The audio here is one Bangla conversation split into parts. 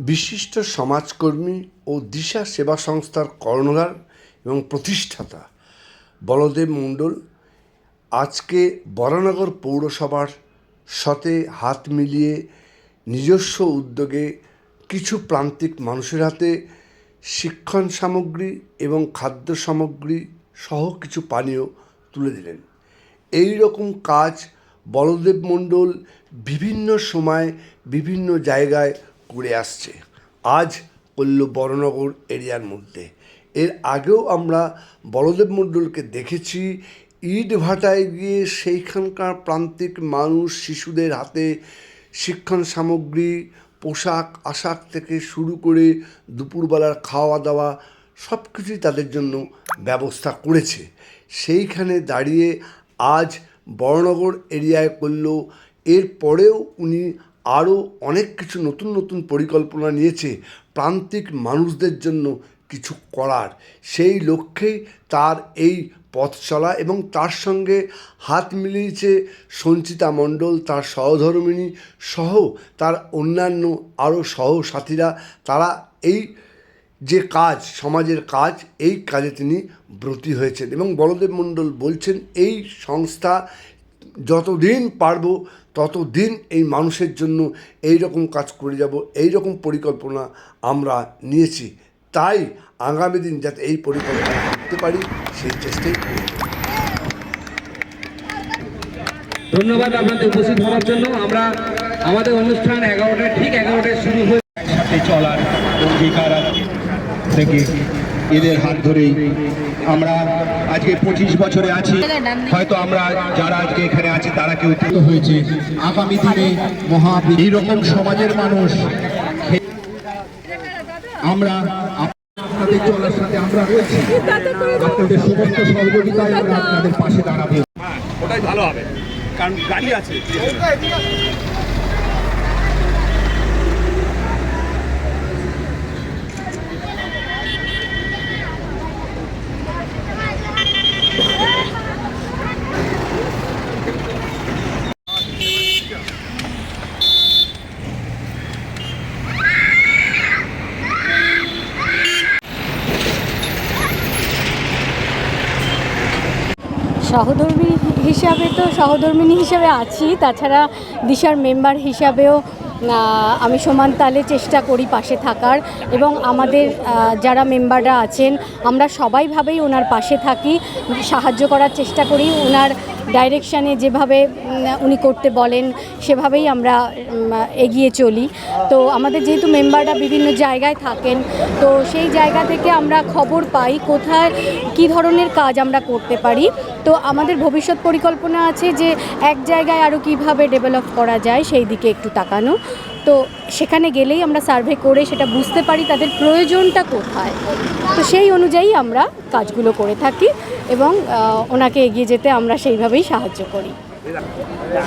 বিশিষ্ট সমাজকর্মী ও দিশা সেবা সংস্থার কর্ণধার এবং প্রতিষ্ঠাতা বলদেব মণ্ডল আজকে বরানগর পৌরসভার সাথে হাত মিলিয়ে নিজস্ব উদ্যোগে কিছু প্রান্তিক মানুষের হাতে শিক্ষণ সামগ্রী এবং খাদ্য সামগ্রী সহ কিছু পানীয় তুলে দিলেন। এই রকম কাজ বলদেব মণ্ডল বিভিন্ন সময় বিভিন্ন জায়গায় করে আসছে। আজ করল বড়নগর এরিয়ার মধ্যে। এর আগেও আমরা বড়দেব মণ্ডলকে দেখেছি। ইট ভাটায় গিয়ে সেইখানকার প্রান্তিক মানুষ শিশুদের হাতে শিক্ষণ সামগ্রী, পোশাক, আশাক থেকে শুরু করে দুপুরবেলার খাওয়া দাওয়া সব কিছুই তাদের জন্য ব্যবস্থা করেছে। সেইখানে দাঁড়িয়ে আজ বড়নগর এরিয়ায় করল এরপরেও উনি আরও অনেক কিছু নতুন নতুন পরিকল্পনা নিয়েছে প্রান্তিক মানুষদের জন্য কিছু করার। সেই লক্ষ্যেই তার এই পথ চলা এবং তার সঙ্গে হাত মিলিয়েছে সঞ্চিতা মণ্ডল, তার সহধর্মিণী সহ তার অন্যান্য আরও সহসাথীরা। তারা এই যে কাজ, সমাজের কাজ, এই কাজে তিনি ব্রতী হয়েছেন এবং বলদেব মণ্ডল বলছেন, এই সংস্থা যতদিন পারব ততদিন এই মানুষের জন্য এই রকম কাজ করে যাব এই রকম পরিকল্পনা আমরা নিয়েছি। তাই আগামী দিন যাতে এই পরিকল্পনা করতে পারি সেই চেষ্টাই করি ধন্যবাদ আপনাদের উপস্থিত হওয়ার জন্য। আমরা আমাদের অনুষ্ঠান এগারোটা ঠিক এগারোটায় শুরু হয়ে সাথে চলার অঙ্গীকার থেকে এদের হাত ধরেই আমরা আজকে পঁচিশ বছরে আছি। হয়তো আমরা যারা আজকে এখানে আছি, তারা কেউ হয়েছে। আগামী দিনে মহা এইরকম সমাজের মানুষ আমরা আপনাদের চলার সাথে আমরা রয়েছি। আপনাদের সমস্ত সহযোগিতায় আমরা আপনাদের পাশে দাঁড়াবো। ওটাই ভালো হবে। কারণ গাড়ি আছে। সহধর্মী হিসাবে তো সহধর্মিনী হিসাবে আছি। তাছাড়া দিশার মেম্বার হিসাবেও আমি সমান তালে চেষ্টা করি পাশে থাকার এবং আমাদের যারা মেম্বাররা আছেন, আমরা সবাইভাবেই ওনার পাশে থাকি, সাহায্য করার চেষ্টা করি ওনার ডাইরেকশানে যেভাবে উনি করতে বলেন, সেভাবেই আমরা এগিয়ে চলি। তো আমাদের যেহেতু মেম্বাররা বিভিন্ন জায়গায় থাকেন, তো সেই জায়গা থেকে আমরা খবর পাই কোথায় কি ধরনের কাজ আমরা করতে পারি। তো আমাদের ভবিষ্যৎ পরিকল্পনা আছে যে এক জায়গায় আরও কীভাবে ডেভেলপ করা যায়, সেই দিকে একটু তাকানো। তো সেখানে গেলেই আমরা সার্ভে করে সেটা বুঝতে পারি তাদের প্রয়োজনটা কোথায়। তো সেই অনুযায়ী আমরা কাজগুলো করে থাকি এবং ওনাকে এগিয়ে যেতে আমরা সেইভাবেই সাহায্য করি।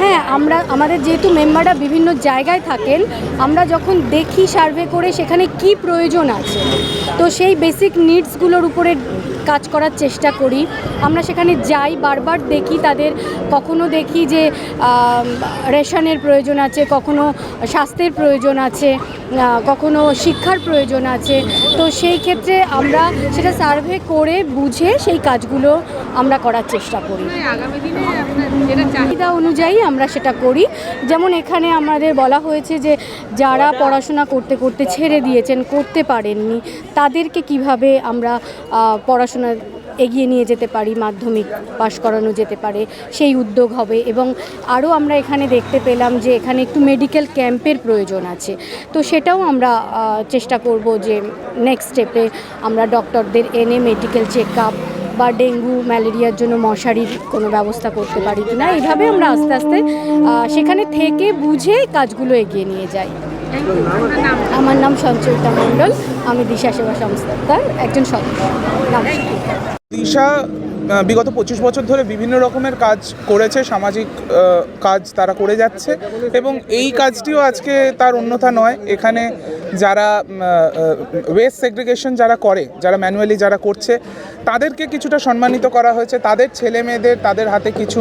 হ্যাঁ আমরা, আমাদের যেহেতু মেম্বাররা বিভিন্ন জায়গায় থাকেন, আমরা যখন দেখি সার্ভে করে সেখানে কি প্রয়োজন আছে, তো সেই বেসিক নিডসগুলোর উপরে কাজ করার চেষ্টা করি। আমরা সেখানে যাই, বারবার দেখি তাদের, কখনো দেখি যে রেশনের প্রয়োজন আছে, কখনো স্বাস্থ্যের প্রয়োজন আছে কখনো শিক্ষার প্রয়োজন আছে, তো সেই ক্ষেত্রে আমরা সেটা সার্ভে করে বুঝে সেই কাজগুলো আমরা করার চেষ্টা করি। চাহিদা অনুযায়ী আমরা সেটা করি। যেমন এখানে আমাদের বলা হয়েছে যে যারা পড়াশোনা করতে করতে ছেড়ে দিয়েছেন করতে পারেননি তাদেরকে কীভাবে আমরা পড়াশোনা এগিয়ে নিয়ে যেতে পারি মাধ্যমিক পাশ করানো যেতে পারে সেই উদ্যোগ হবে এবং আরও আমরা এখানে দেখতে পেলাম যে এখানে একটু মেডিকেল ক্যাম্পের প্রয়োজন আছে। তো সেটাও আমরা চেষ্টা করব যে নেক্সট স্টেপে আমরা ডক্টরদের এনে মেডিকেল চেক আপ বা ডেঙ্গু, ম্যালেরিয়ার জন্য মশারির কোনো ব্যবস্থা করতে পারি কি না, এইভাবে আমরা আস্তে আস্তে সেখানে থেকে বুঝে কাজগুলো এগিয়ে নিয়ে যাই। আমার নাম সঞ্চয়িতা মণ্ডল, আমি দিশা সেবা সংস্থার একজন সদস্য। দিশা বিগত পঁচিশ বছর ধরে বিভিন্ন রকমের কাজ করেছে, সামাজিক কাজ তারা করে যাচ্ছে এবং এই কাজটিও আজকে তার অন্যথা নয়। এখানে যারা ওয়েস্ট সেগ্রিগেশন যারা করে, যারা ম্যানুয়ালি যারা করছে তাদেরকে কিছুটা সম্মানিত করা হয়েছে। তাদের ছেলে মেয়েদের, তাদের হাতে কিছু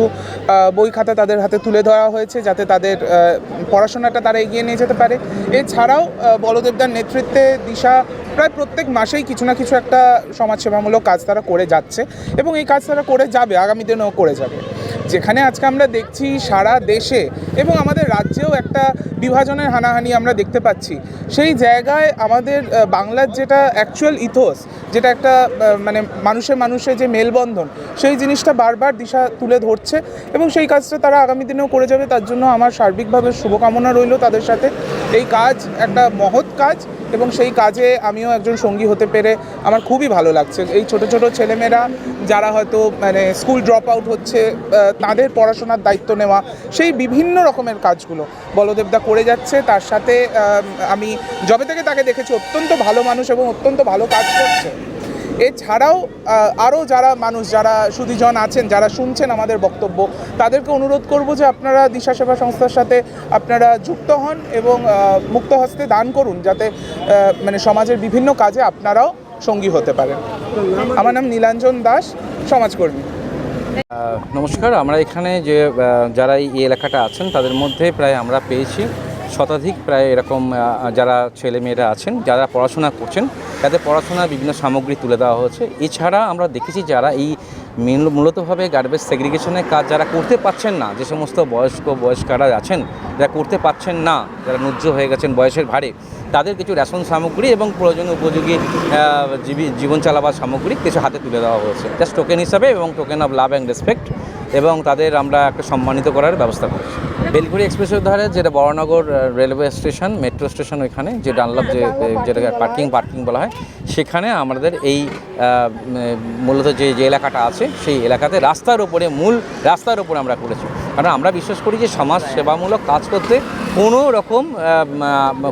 বই খাতা তাদের হাতে তুলে ধরা হয়েছে যাতে তাদের পড়াশোনাটা তারা এগিয়ে নিয়ে যেতে পারে। এছাড়াও বলদেবদার নেতৃত্বে দিশা প্রায় প্রত্যেক মাসেই কিছু না কিছু একটা সমাজসেবামূলক কাজ তারা করে যাচ্ছে এবং এই কাজ তারা করে যাবে, আগামী দিনেও করে যাবে। যেখানে আজকে আমরা দেখছি সারা দেশে এবং আমাদের রাজ্যেও একটা বিভাজনের হানাহানি আমরা দেখতে পাচ্ছি। সেই জায়গায় আমাদের বাংলার যেটা অ্যাকচুয়াল ইথোস যেটা একটা মানে মানুষের মানুষের যে মেলবন্ধন, সেই জিনিসটা বারবার দিশা তুলে ধরছে এবং সেই কাজটা তারা আগামী দিনেও করে যাবে। তার জন্য আমার সার্বিকভাবে শুভকামনা রইল তাদের সাথে। এই কাজ একটা মহৎ কাজ এবং সেই কাজে আমিও একজন সঙ্গী হতে পেরে আমার খুবই ভালো লাগছে। এই ছোট ছোট ছেলেমেয়েরা যারা হয়তো মানে স্কুল ড্রপ আউট হচ্ছে তাদের পড়াশোনার দায়িত্ব নেওয়া, সেই বিভিন্ন রকমের কাজগুলো বলদেবদা করে যাচ্ছে। তার সাথে আমি যবে থেকে তাকে দেখেছি, অত্যন্ত ভালো মানুষ এবং অত্যন্ত ভালো কাজ করছে। এছাড়াও আরও যারা মানুষ, যারা সুদীজন আছেন, যারা শুনছেন আমাদের বক্তব্য, তাদেরকে অনুরোধ করব যে আপনারা দিশা সেবা সংস্থার সাথে আপনারা যুক্ত হন এবং মুক্ত হস্তে দান করুন যাতে মানে সমাজের বিভিন্ন কাজে আপনারাও সঙ্গী হতে পারেন। আমার নাম নীলাঞ্জন দাস, সমাজকর্মী। নমস্কার, আমরা এখানে যে যারা এই এলাকাটা আছেন, তাদের মধ্যে প্রায় আমরা পেয়েছি শতাধিক প্রায় এরকম যারা ছেলে মেয়েরা আছেন, যারা পড়াশোনা করছেন, তাদের পড়াশোনার বিভিন্ন সামগ্রী তুলে দেওয়া হয়েছে। এছাড়া আমরা দেখেছি যারা এই মূল- মূলতভাবে গার্বেজ সেগ্রিগেশনের কাজ যারা করতে পারছেন না, যে সমস্ত বয়স্ক, বয়স্কারা আছেন, যারা করতে পারছেন না, যারা নুজ্জ হয়ে গেছেন বয়সের ভারে তাদের কিছু রেশন সামগ্রী এবং প্রয়োজনীয় উপযোগী জীবন চালাবার সামগ্রী কিছু হাতে তুলে দেওয়া হয়েছে। জাস্ট টোকেন হিসাবে এবং token of love and respect এবং তাদের আমরা একটা সম্মানিত করার ব্যবস্থা করেছি। বেলগুড়ি এক্সপ্রেসের ধারে যেটা Baranagar railway station, metro station ওইখানে, যে ডানলাপ যে যেটাকে পার্কিং পার্কিং বলা হয়, সেখানে আমাদের এই মূলত যে যে এলাকাটা আছে, সেই এলাকাতে রাস্তার ওপরে মূল রাস্তার ওপরে আমরা করেছি। কারণ আমরা বিশ্বাস করি যে সমাজ সেবামূলক কাজ করতে কোনো রকম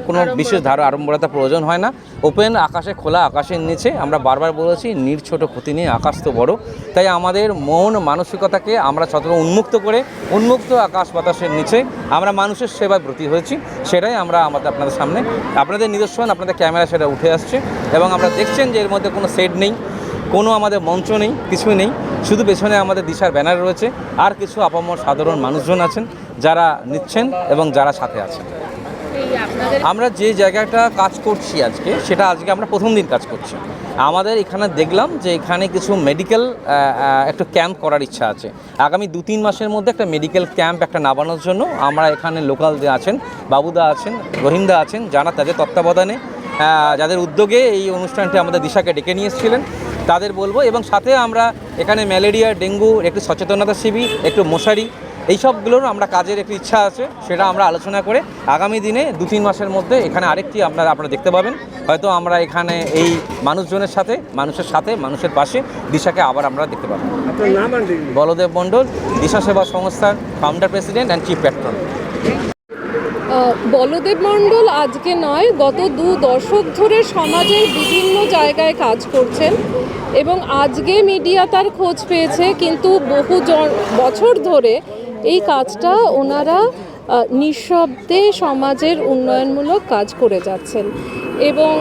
কোনো বিশেষ ধারা আড়ম্বরতা প্রয়োজন হয় না। ওপেন আকাশে খোলা আকাশের নিচে আমরা বারবার বলেছি নির ছোট ক্ষতি নেই আকাশ তো বড়। তাই আমাদের মন মানসিকতাকে আমরা যতটা উন্মুক্ত করে উন্মুক্ত আকাশ বাতাসের নিচে আমরা মানুষের সেবায় ব্রতী হয়েছি। সেটাই আমরা আমাদের আপনাদের সামনে আপনাদের নিদর্শন আপনাদের ক্যামেরা সেটা উঠে আসছে। এবং আমরা দেখছেন যে এর মধ্যে কোনো সেট নেই কোনো আমাদের মঞ্চ নেই কিছুই নেই। শুধু পেছনে আমাদের দিশার ব্যানার রয়েছে, আর কিছু আপামর সাধারণ মানুষজন আছেন যারা নিচ্ছেন এবং যারা সাথে আছেন। আমরা যে জায়গাটা কাজ করছি আজকে, সেটা আজকে আমরা প্রথম দিন কাজ করছি। আমাদের এখানে দেখলাম যে এখানে কিছু মেডিকেল একটু ক্যাম্প করার ইচ্ছা আছে। আগামী দু তিন মাসের মধ্যে একটা মেডিকেল ক্যাম্প একটা নামানোর জন্য আমরা এখানে লোকাল যে আছেন, বাবুদা আছেন রহিমদা আছেন, যারা তাদের তত্ত্বাবধানে যাদের উদ্যোগে এই অনুষ্ঠানটি আমাদের দিশাকে ডেকে নিয়ে এসেছিলেন। তাদের বলব। এবং সাথে আমরা এখানে ম্যালেরিয়া ডেঙ্গু একটু সচেতনতা শিবির একটু মশারি এইসবগুলোর আমরা কাজের একটি ইচ্ছা আছে সেটা আমরা আলোচনা করে আগামী দিনে দু তিন মাসের মধ্যে এখানে আরেকটি আপনারা আপনারা দেখতে পাবেন। হয়তো আমরা এখানে এই মানুষজনের সাথে মানুষের সাথে মানুষের পাশে দিশাকে আবার আমরা দেখতে পাবো। বলদেব মণ্ডল দিশা সেবা সংস্থার founder president and chief patron Baldev Mondal আজকে নয় গত দু দশক ধরে সমাজের বিভিন্ন জায়গায় কাজ করছেন। এবং আজকে মিডিয়া তার খোঁজ পেয়েছে, কিন্তু বহু বছর ধরে এই কাজটা ওনারা নিঃশব্দে সমাজের উন্নয়নমূলক কাজ করে যাচ্ছেন। এবং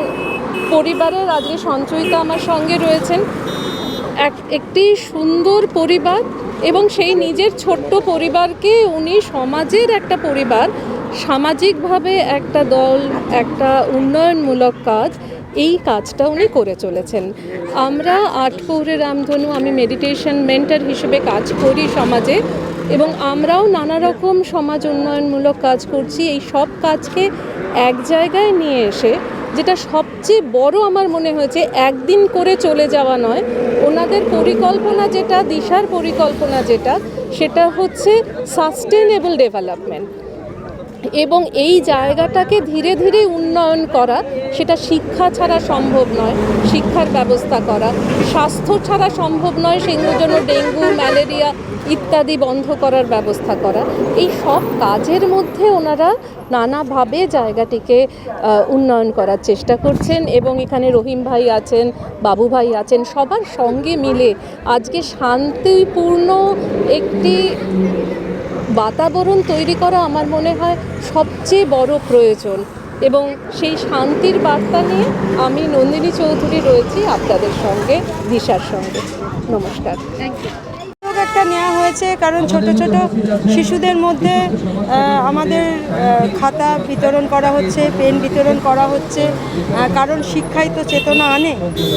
পরিবারের আজকে সঞ্চয়িতা আমার সঙ্গে রয়েছেন। এক, একটি সুন্দর পরিবার এবং সেই নিজের ছোট্ট পরিবারকে উনি সমাজের একটা পরিবার, সামাজিকভাবে একটা দল, একটা উন্নয়নমূলক কাজ এই কাজটা উনি করে চলেছেন। আমরা আটপৌরে রামধনু, আমি মেডিটেশন মেন্টার হিসেবে কাজ করি সমাজে এবং আমরাও নানা রকম সমাজ উন্নয়নমূলক কাজ করছি। এই সব কাজকে এক জায়গায় নিয়ে এসে যেটা সবচেয়ে বড় আমার মনে হয়েছে, একদিন করে চলে যাওয়া নয়, ওনাদের পরিকল্পনা যেটা, দিশার পরিকল্পনা যেটা, সেটা হচ্ছে সাস্টেনেবল ডেভেলপমেন্ট এবং এই জায়গাটাকে ধীরে ধীরে উন্নয়ন করা, সেটা শিক্ষা ছাড়া সম্ভব নয়, শিক্ষার ব্যবস্থা করা। স্বাস্থ্য ছাড়া সম্ভব নয়, সেগুলোর জন্য ডেঙ্গু, ম্যালেরিয়া ইত্যাদি বন্ধ করার ব্যবস্থা করা। এই সব কাজের মধ্যে ওনারা নানাভাবে জায়গাটিকে উন্নয়ন করার চেষ্টা করছেন এবং এখানে রহিম ভাই আছেন, বাবু ভাই আছেন, সবার সঙ্গে মিলে আজকে শান্তিপূর্ণ একটি বাতাবরণ তৈরি করা আমার মনে হয় সবচেয়ে বড় প্রয়োজন। এবং সেই শান্তির বার্তা নিয়ে আমি নন্দিনী চৌধুরী রয়েছি আপনাদের সঙ্গে, দিশার সঙ্গে। নমস্কার। থ্যাংক ইউ একটা নেওয়া হয়েছে, কারণ ছোট ছোট শিশুদের মধ্যে আমাদের খাতা বিতরণ করা হচ্ছে, পেন বিতরণ করা হচ্ছে কারণ শিক্ষাই তো চেতনা আনে।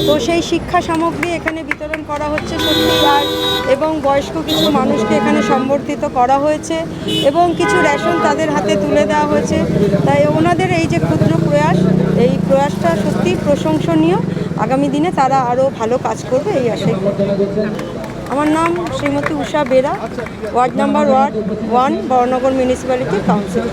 তো সেই শিক্ষা সামগ্রী এখানে বিতরণ করা হচ্ছে সত্যি আর এবং বয়স্ক কিছু মানুষকে এখানে সম্বর্ধিত করা হয়েছে এবং কিছু রেশন তাদের হাতে তুলে দেওয়া হয়েছে। তাই ওনাদের এই যে ক্ষুদ্র প্রয়াস, এই প্রয়াসটা সত্যি প্রশংসনীয়। আগামী দিনে তারা আরও ভালো কাজ করবে, এই আশাই। আমার নাম Shrimati Usha Bera ward number ward one Baranagar municipality council.